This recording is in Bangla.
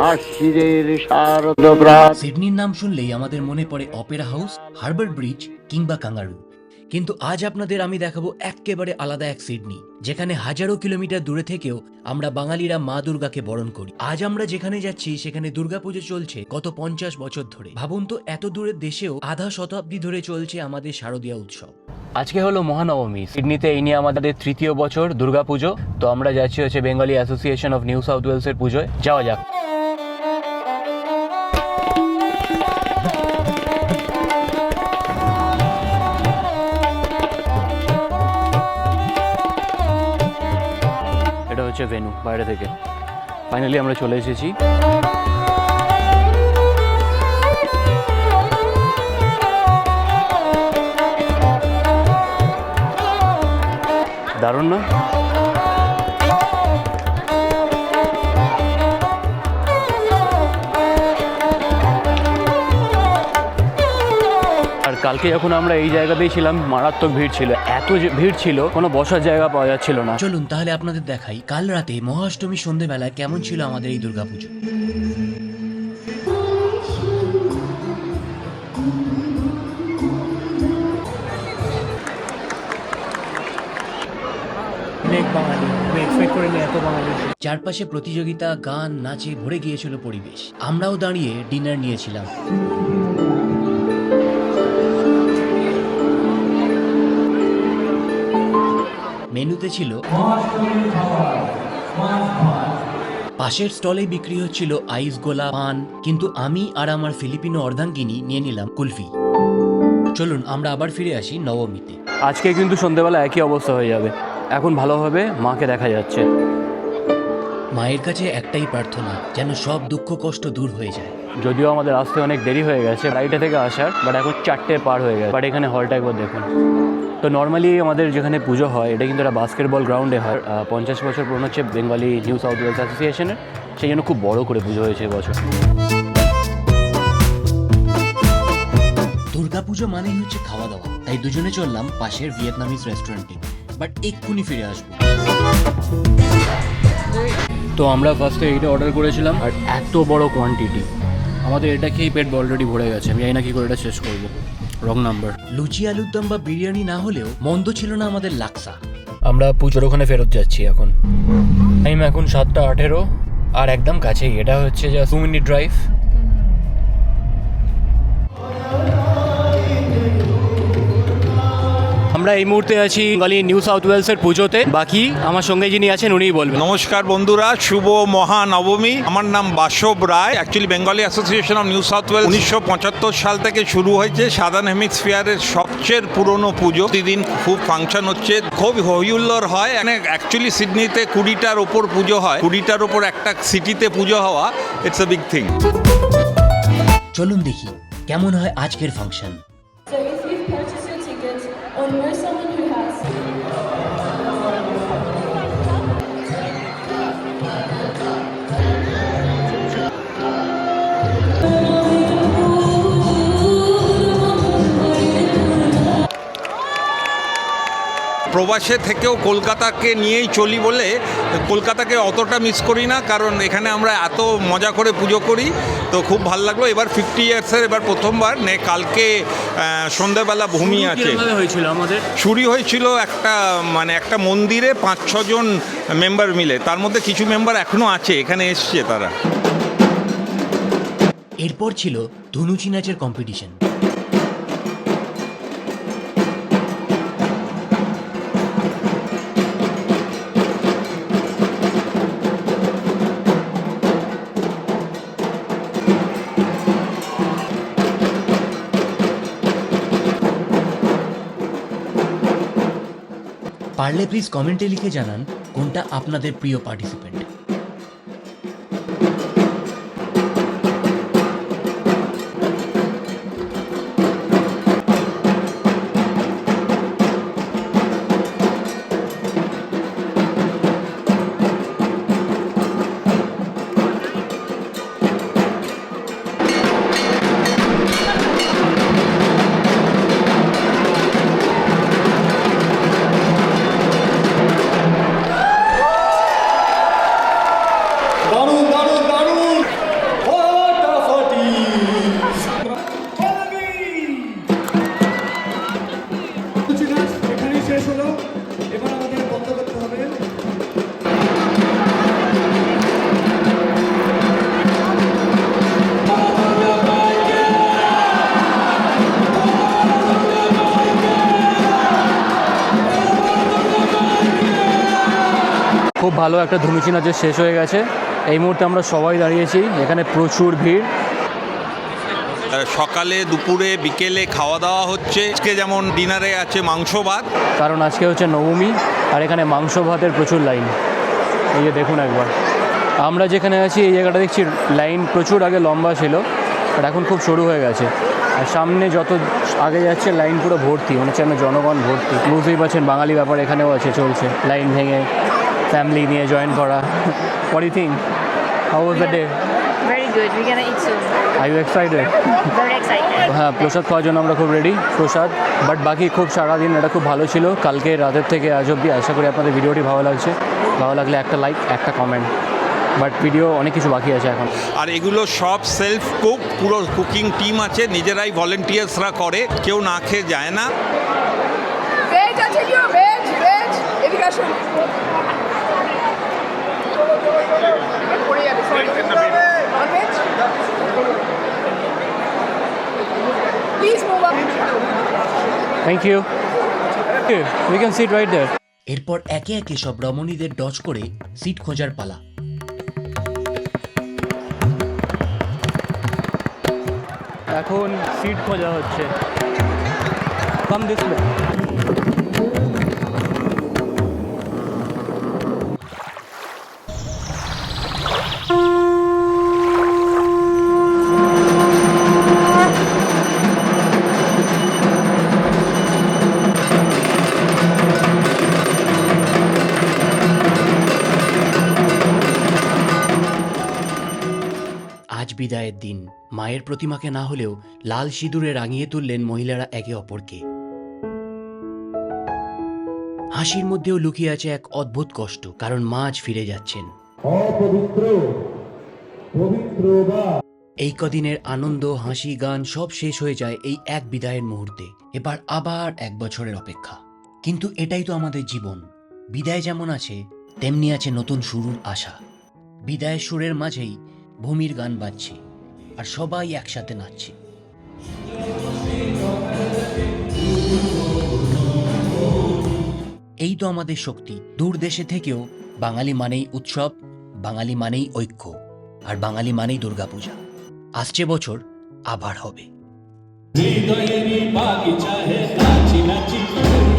শারদ সিডনির নাম শুনলেই আমাদের মনে পড়ে অপেরা হাউস হারবার ব্রিজ কিংবা কাঙ্গারু। কিন্তু আজ আপনাদের আমি দেখাবো একেবারে আলাদা এক সিডনি যেখানে হাজারো কিলোমিটার দূরে থেকেও আমরা বাঙালিরা মা দুর্গাকে বরণ করি। আজ আমরা যেখানে যাচ্ছি সেখানে দুর্গাপুজো চলছে গত পঞ্চাশ বছর ধরে। ভাবুন তো এত দূরের দেশেও আধা শতাব্দী ধরে চলছে আমাদের শারদীয়া উৎসব। আজকে হলো মহানবমী সিডনিতে এই নিয়ে আমাদের তৃতীয় বছর দুর্গাপুজো। তো আমরা যাচ্ছি হচ্ছে Bengali association of New South ওয়েলসের পুজোয়। যাওয়া যাক। হচ্ছে ভেনু বাইরে থেকে। ফাইনালি আমরা চলে এসেছি। দারুণ না? কালকে যখন আমরা এই জায়গাতেই ছিলাম মারাত্মক ভিড় ছিল। এত যে ভিড় ছিল কোনো বসার জায়গা পাওয়া যাচ্ছিল না। চলুন তাহলে আপনাদের দেখাই কাল রাতে মহাষ্টমী সন্ধেবেলায় কেমন ছিল আমাদের এই দুর্গাপুজো? চারপাশে প্রতিযোগিতা গান নাচে ভরে গিয়েছিল পরিবেশ। আমরাও দাঁড়িয়ে ডিনার নিয়েছিলাম। মেনুতে ছিল পাশের স্টলে বিক্রি হচ্ছিল আইস গোলা পান কিন্তু আমি আর আমার ফিলিপিনো অর্ধাঙ্গিনী নিয়ে নিলাম কুলফি। চলুন আমরা আবার ফিরে আসি নবমীতে। আজকে কিন্তু সন্ধ্যেবেলা একই অবস্থা হয়ে যাবে। এখন ভালোভাবে মাকে দেখা যাচ্ছে। মায়ের কাছে একটাই প্রার্থনা যেন সব দুঃখ কষ্ট দূর হয়ে যায়। যদিও আমাদের আসতে অনেক দেরি হয়ে গেছে বাড়িটা থেকে আসার বাট এখন চারটে পার হয়ে গেছে। বাট এখানে হলটা একবার দেখুন। তো নর্মালি আমাদের যেখানে পুজো হয় এটা কিন্তু একটা বাস্কেটবল গ্রাউন্ডে হয়। পঞ্চাশ বছর পুরনো হচ্ছে বেঙ্গলি নিউ সাউথ ওয়েলস অ্যাসোসিয়েশনের সেই জন্য খুব বড় করে পুজো হয়েছে এবছর দুর্গাপুজো মানেই হচ্ছে খাওয়া দাওয়া। তাই দুজনে চললাম পাশের ভিয়েতনামিজ রেস্টুরেন্টে বাট এক্ষুনি ফিরে আসব। তো আমরা ফার্স্টে এইটা অর্ডার করেছিলাম আর এত বড় কোয়ান্টিটি আমাদের এটা খেয়েই পেট অলরেডি ভরে গেছে। আমি জানি না কি করে এটা শেষ করব। রং নাম্বার লুচি আলুর দম বা বিরিয়ানি না হলেও মন্দ ছিল না আমাদের লাক্সা। আমরা পুজোর ওখানে ফেরত যাচ্ছি এখন। টাইম এখন সাতটা আঠেরো আর একদম কাছেই। এটা হচ্ছে যা টু মিনিট ড্রাইভ আমরা এই মুহূর্তে আছি বেঙ্গলি নিউ সাউথ ওয়েলসের পুজোতে। বাকি আমার সঙ্গে যিনি আছেন উনিই বলবেন। নমস্কার বন্ধুরা শুভ মহানবমী। আমার নাম Basab Roy. Actually Bengali association of New South Wales উনিশশো পঁচাত্তর সাল থেকে শুরু হয়েছে সাদান হেমিসফিয়ারের সবচেয়ে পুরনো পুজো। প্রতিদিন খুব ফাংশন হচ্ছে খুব হইহুল্লোর হয়। মানে অ্যাকচুয়ালি সিডনিতে কুড়িটার ওপর পুজো হয়। কুড়িটার ওপর একটা সিটিতে পুজো হওয়া ইটস এ বিগ থিং চলুন দেখি কেমন হয় আজকের ফাংশন। nós প্রবাসে থেকেও কলকাতাকে নিয়েই চলি বলে কলকাতাকে অতটা মিস করি না কারণ এখানে আমরা এত মজা করে পুজো করি তো খুব ভালো লাগল। এবার ফিফটি ইয়ার্সের এবার প্রথমবার নে কালকে সন্ধ্যাবেলা ভূমি আছে। হয়েছিল আমাদের? চুরি হয়েছিল একটা মানে একটা মন্দিরে পাঁচ ছজন মেম্বার মিলে। তার মধ্যে কিছু মেম্বার এখনও আছে এখানে এসছে তারা। এরপর ছিল ধনুচি নাচের কম্পিটিশন পারলে প্লিজ কমেন্টে লিখে জানান কোনটা আপনাদের প্রিয় পার্টিসিপেন্ট খুব ভালো একটা ধুনুচি নাচের শেষ হয়ে গেছে। এই মুহূর্তে আমরা সবাই দাঁড়িয়েছি এখানে প্রচুর ভিড়। সকালে দুপুরে বিকেলে খাওয়া দাওয়া হচ্ছে। আজকে যেমন ডিনারে আছে মাংস ভাত। কারণ আজকে হচ্ছে নবমী আর এখানে মাংস ভাতের প্রচুর লাইন। এই যে দেখুন একবার। আমরা যেখানে আছি এই জায়গাটা দেখছি লাইন প্রচুর আগে লম্বা ছিল আর এখন খুব সরু হয়ে গেছে। আর সামনে যত আগে যাচ্ছে লাইন পুরো ভর্তি মনে হচ্ছে জনগণ ভর্তি। বুঝতেই পারছেন বাঙালি ব্যাপার এখানেও আছে চলছে লাইন ভেঙে। ফ্যামিলি নিয়ে জয়েন করা। What you think how was the day Very good. We're gonna eat soon. I you excited Very excited. হ্যাঁ প্রসাদ খাওয়ার জন্য আমরা খুব রেডি প্রসাদ। বাট বাকি খুব সারাদিন এটা খুব ভালো ছিল। কালকে রাতের থেকে আজ অবধি আশা করি আপনাদের ভিডিওটি ভালো লাগছে। ভালো লাগলে একটা লাইক একটা কমেন্ট বাট ভিডিও অনেক কিছু বাকি আছে এখন। আর এগুলো সব সেলফ কুক পুরো কুকিং টিম আছে নিজেরাই ভলেন্টিয়ার্সরা করে কেউ না খেয়ে যায় না। Thank you we can sit right there এরপর একে একে সব রমণীদের ডজ করে সিট খোঁজার পালা। এখন সিট খোঁজা হচ্ছে। কম দিস বিদায়ের দিন মায়ের প্রতিমাকে না হলেও লাল সিঁদুরে রাঙিয়ে তুললেন মহিলারা একে অপরকে। হাসির মধ্যেও লুকিয়ে আছে এক অদ্ভুত কষ্ট কারণ মা আজ ফিরে যাচ্ছেন। এই কদিনের আনন্দ হাসি গান সব শেষ হয়ে যায় এই এক বিদায়ের মুহূর্তে। এবার আবার এক বছরের অপেক্ষা। কিন্তু এটাই তো আমাদের জীবন। বিদায় যেমন আছে তেমনি আছে নতুন শুরুর আশা। বিদায় সুরের মাঝেই ভূমির গান বাজছে আর সবাই একসাথে নাচছে। এই তো আমাদের শক্তি। দূর দেশে থেকেও বাঙালি মানেই উৎসব, বাঙালি মানেই ঐক্য, আর বাঙালি মানেই দুর্গাপূজা। আসছে বছর আবার হবে। হে